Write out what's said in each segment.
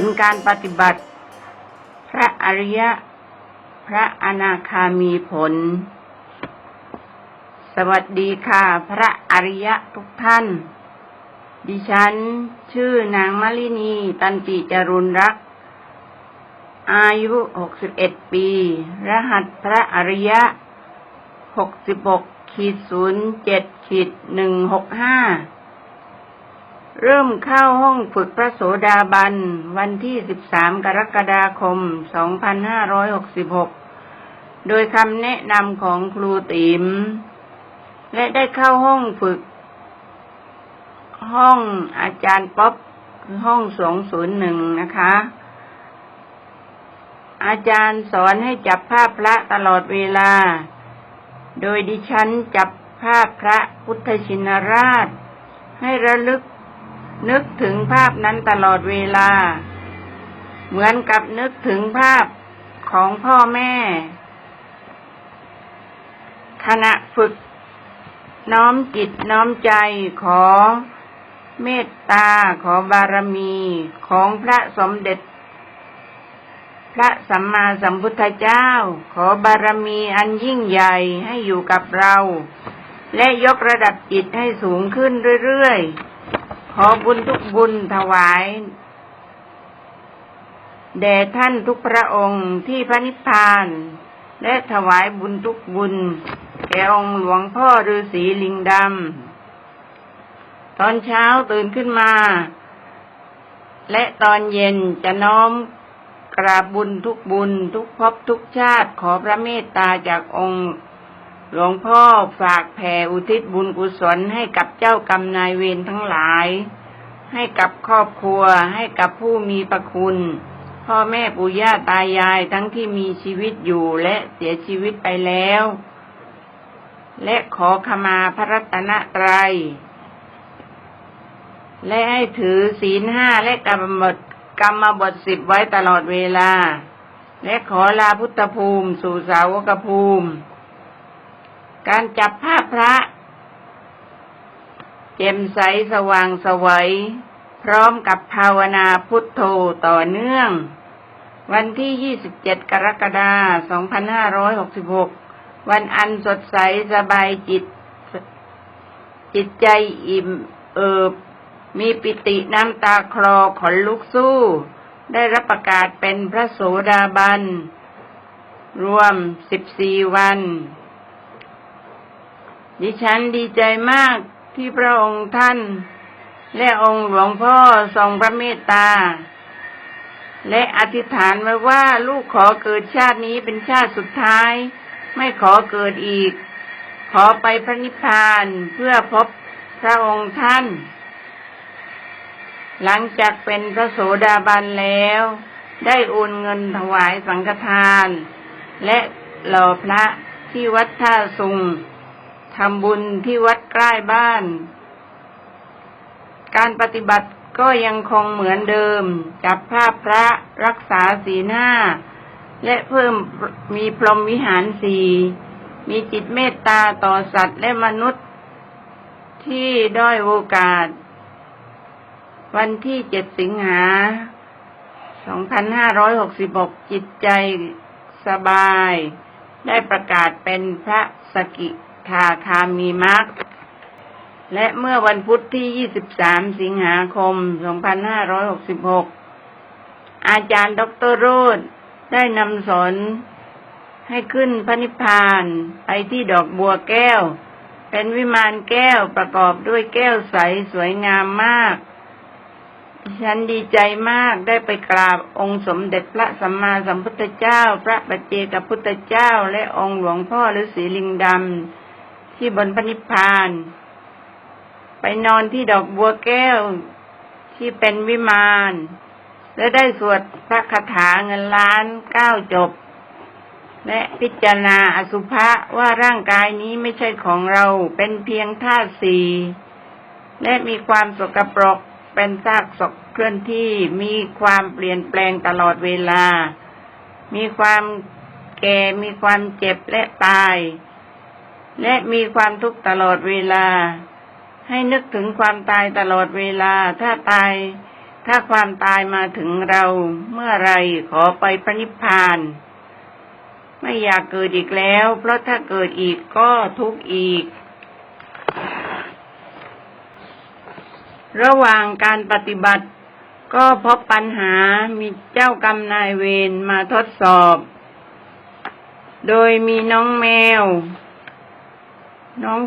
ลการปฏิบัติ พระอริยะ พระอนาคามีผล สวัสดีค่ะ พระอริยะทุกท่าน ดิฉัน ชื่อนางมลินี ตันติจรุณรัก อายุ 61 ปี รหัสพระอริยะ 66ขีด07ขีด165 เริ่มเข้าห้องฝึกพระโสดาบัน วันที่ 13 กรกฎาคม 2566 โดยคำแนะนำของครูติมและได้เข้าห้องฝึก ห้องอาจารย์ป๊อปคือห้อง 201 นะคะ อาจารย์สอนให้จับภาพพระตลอดเวลา โดยดิฉันจับภาพพระพุทธชินราช ให้ระลึก นึกถึงภาพนั้นตลอดเวลา เหมือนกับนึกถึงภาพของพ่อแม่ ขณะฝึก น้อมจิตน้อมใจขอเมตตาขอบารมีของพระสมเด็จ พระสัมมาสัมพุทธเจ้า ขอบารมีอันยิ่งใหญ่ให้อยู่กับเรา และยกระดับจิตให้สูงขึ้นเรื่อยๆ ขอบุญทุกบุญถวายแด่ท่านทุกพระองค์ที่พระนิพพาน และถวายบุญทุกบุญ แก่องค์หลวงพ่อฤาษีลิงดำ ตอนเช้าตื่นขึ้นมา และตอนเย็นจะน้อมกราบบุญทุกบุญทุกภพทุกชาติขอพระเมตตาจากองค์ หลวงพ่อฝากแผ่อุทิศบุญกุศลให้กับเจ้ากรรมนายเวรทั้งหลาย ให้กับครอบครัว ให้กับผู้มีประคุณ พ่อแม่ปู่ย่าตายายทั้งที่มีชีวิตอยู่และเสียชีวิตไปแล้ว และขอขมาพระรัตนตรัย และให้ถือศีลห้าและกรรมบทกรรมบทสิบไว้ตลอดเวลา และขอลาพุทธภูมิ สู่สาวกภูมิ การจับภาพพระ เจมใสสว่างสวัย พร้อมกับภาวนาพุทโธต่อเนื่อง วันที่ 27 กรกฎาคม 2566 วันอันสดใสสบายจิต จิตใจอิ่มเอิบ มีปิติน้ำตาคลอขนลุกสู้ ได้รับประกาศเป็นพระโสดาบัน รวม 14 วัน ดิฉันดีใจมากที่พระองค์ท่าน และองค์หลวงพ่อทรงพระเมตตา และอธิษฐานไว้ว่าลูกขอเกิดชาตินี้เป็นชาติสุดท้าย ไม่ขอเกิดอีก ขอไปพระนิพพานเพื่อพบพระองค์ท่าน หลังจากเป็นพระโสดาบันแล้ว ได้โอนเงินถวายสังฆทาน และหล่อพระที่วัดท่าสุง ทำบุญที่วัดใกล้บ้าน การปฏิบัติก็ยังคงเหมือนเดิม จับภาพพระรักษาศีลห้า และเพิ่มมีพรหมวิหารสีมีจิตเมตตาต่อสัตว์และมนุษย์ ที่ด้อยโอกาส วันที่เจ็ดสิงหา 2566 จิตใจสบาย ได้ประกาศเป็นพระสกิ ทาคามีมักและเมื่อวันพุธที่ 23 สิงหาคม 2566 อาจารย์ดรโรธได้นำสอนให้ขึ้นพระนิพพานไปที่ดอกบัวแก้ว เป็นวิมานแก้วประกอบด้วยแก้วใสสวยงามมาก ฉันดีใจมากได้ไปกราบองค์สมเด็จพระสัมมาสัมพุทธเจ้า พระปัจเจกพุทธเจ้า และองค์หลวงพ่อฤาษีลิงดำ ที่บนพระนิพพาน ไปนอนที่ดอกบัวแก้วที่เป็นวิมานและได้สวดพระคาถาเงินล้านเก้าจบ และพิจารณาอสุภะว่าร่างกายนี้ไม่ใช่ของเราเป็นเพียงธาตุสี่และมีความสกปรกเป็นซากศพเคลื่อนที่มีความเปลี่ยนแปลงตลอดเวลา มีความแก่มีความเจ็บและตาย และมีความทุกข์ตลอดเวลา ให้นึกถึงความตายตลอดเวลา ถ้าตาย ถ้าความตายมาถึงเราเมื่อไรขอไปพระนิพพาน ไม่อยากเกิดอีกแล้ว เพราะถ้าเกิดอีกก็ทุกข์อีก ระหว่างการปฏิบัติก็พบปัญหามีเจ้ากรรมนายเวรมาทดสอบ โดยมีน้องแมว น้อง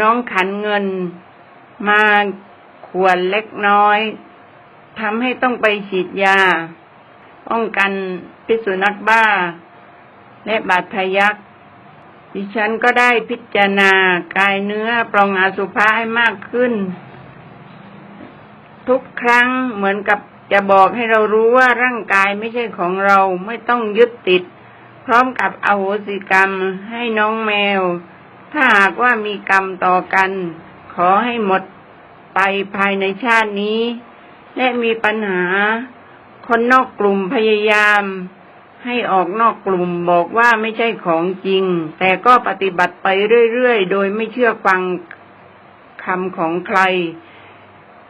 น้องขันเงินมาขวนเล็กน้อยทำให้ต้องไปฉีดยา ป้องกันพิษสุนัขบ้า และบาดทะยักดิฉันก็ได้พิจารณากายเนื้อปรองอาสุภะให้มากขึ้น ทุกครั้งเหมือนกับจะบอกให้เรารู้ว่าร่างกายไม่ใช่ของเราไม่ต้องยึดติด พร้อมกับอโหสิกรรมให้น้องแมว ถ้าหากว่ามีกรรมต่อกัน ขอให้หมดไปภายในชาตินี้ และมีปัญหา คนนอกกลุ่มพยายาม ให้ออกนอกกลุ่มบอกว่าไม่ใช่ของจริง แต่ก็ปฏิบัติไปเรื่อยๆ โดยไม่เชื่อฟังคำของใคร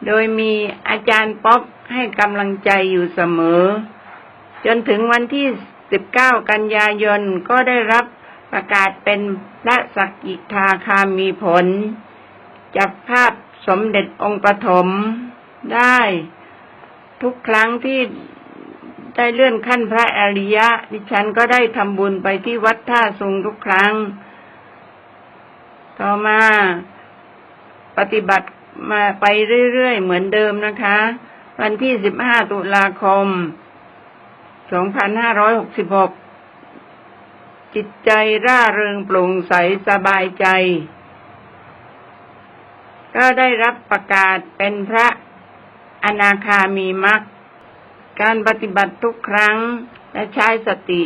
โดยมีอาจารย์ป๊อปให้กำลังใจอยู่เสมอ จนถึงวันที่ 19 กันยายนก็ได้รับ ประกาศเป็นพระสกกิทาคามีผล จับภาพสมเด็จองค์ปฐมได้ ทุกครั้งที่ได้เลื่อนขั้นพระอริยะ ดิฉันก็ได้ทำบุญไปที่วัดท่าสุงทุกครั้ง ต่อมาปฏิบัติมาไปเรื่อยๆ เหมือนเดิมนะคะ วันที่ 15 ตุลาคม 2566 จิตใจร่าเริงโปร่งใสสบายใจ ก็ได้รับประกาศเป็นพระอนาคามีมักการปฏิบัติทุกครั้งและใช้สติ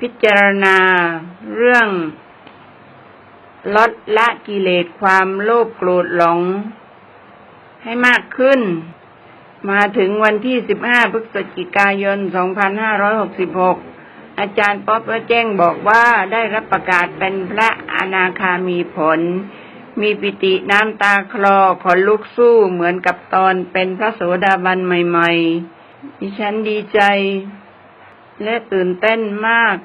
พิจารณา เรื่อง ลดละกิเลสความโลภโกรธหลง ให้มากขึ้น มาถึงวันที่ 15 พฤศจิกายน 2566 อาจารย์ป๊อปก็แจ้งบอกว่าได้รับประกาศเป็นพระอนาคามีผล มีปิติน้ำตาคลอขนลุกสู้เหมือนกับตอนเป็นพระโสดาบันใหม่ๆ ดิฉันดีใจ และตื่นเต้นมาก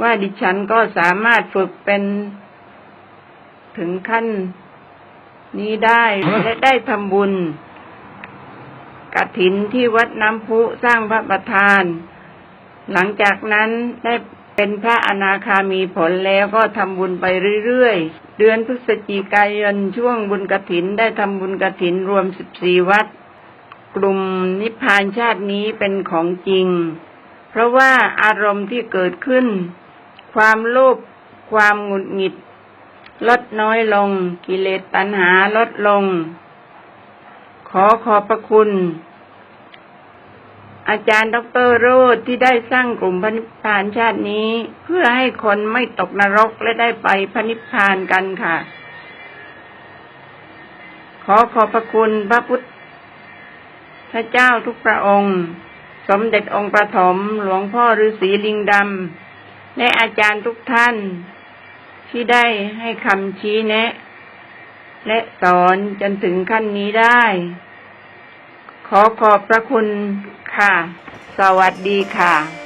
ว่าดิฉันก็สามารถฝึกเป็นถึงขั้นนี้ได้และได้ทำบุญกฐินที่วัดน้ำพุสร้างพระประธาน หลังจากนั้นได้เป็นพระอนาคามีผลแล้วก็ทำบุญไปเรื่อยๆ เดือนพฤศจิกายนช่วงบุญกฐินได้ทำบุญกฐินรวมสิบสี่วัด กลุ่มนิพพานชาตินี้เป็นของจริง เพราะว่าอารมณ์ที่เกิดขึ้น ความโลภความหงุดหงิด ลดน้อยลง กิเลสตัณหาลดลง ขอขอบพระคุณ อาจารย์ดรโรดที่ได้สร้างกลุ่มพระนิพพานชาตินี้ เพื่อให้คนไม่ตกนรกและได้ไปพระนิพพานกันค่ะ ขอขอบพระคุณพระพุทธเจ้าทุกพระองค์ สมเด็จองค์ประถมหลวงพ่อฤาษีลิงดำ และอาจารย์ทุกท่าน ที่ได้ให้คำชี้แนะ และสอนจนถึงขั้นนี้ได้ ขอขอบพระคุณ ค่ะ สวัสดีค่ะ